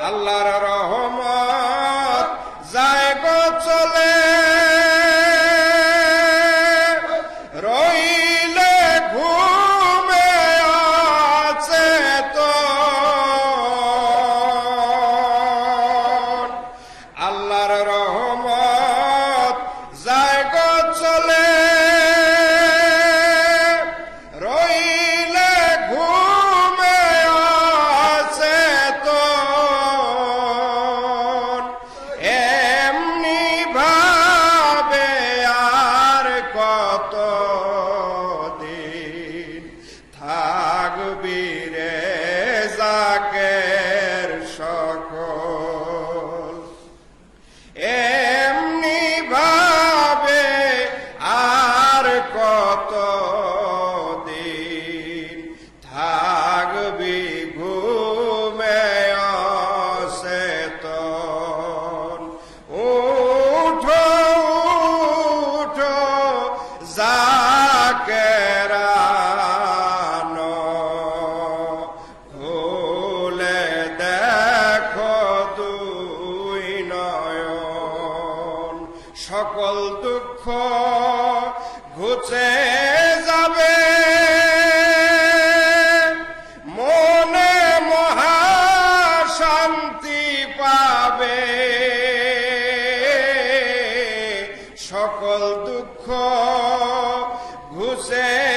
আল্লাহর রহমত কত দিন থাকবি রে জাকের কেরানো সকল দুঃখ ঘুচে যাবে। José.